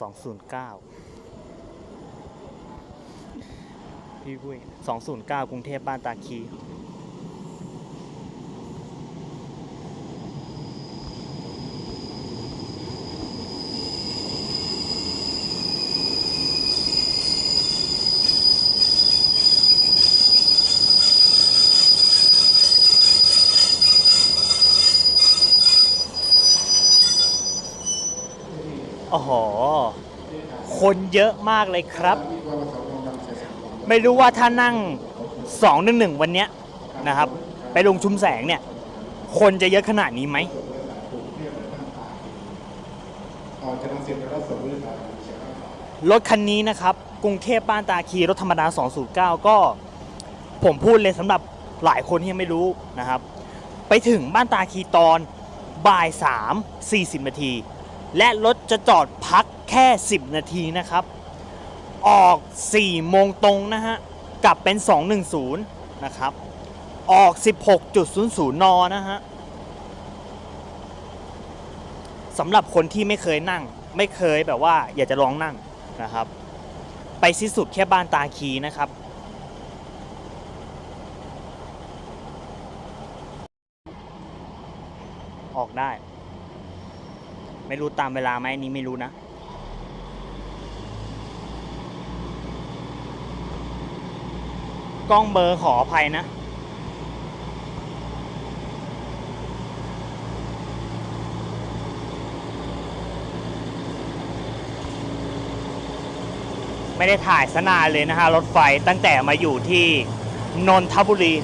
209พี่วุ้ย209 กรุงเทพบ้านตาคี โอ้โห คนเยอะมากเลยครับ ไม่รู้ว่าถ้านั่ง211วันเนี้ยนะครับ ไปลงชุมแสงเนี่ย คนจะเยอะขนาดนี้ไหมรถคันนี้นะครับ กรุงเทพบ้านตาคีรถธรรมดา 209 ก็ผมพูดเลยสำหรับหลายคนที่ยังไม่รู้นะครับ ไปถึงบ้านตาคีตอนบ่าย3 40 นาที และรถจะจอดพักแค่ 10 นาทีนะครับ ออก 4 โมงตรงนะฮะ กลับเป็น 210 นะครับ ออก 16.00 น นะฮะสำหรับคนที่ไม่เคยนั่ง ไม่เคยแบบว่าอยากจะลองนั่งนะครับ ไปสิ้นสุดแค่บ้านตาคีนะครับออกได้ ไม่รู้ตามเวลาไหมนนี้ไม่รู้นะ กล้องเบอร์ขออภัยนะไม่ได้ถ่ายสนานเลยนะฮะรถไฟตั้งแต่มาอยู่ที่นนทบุรี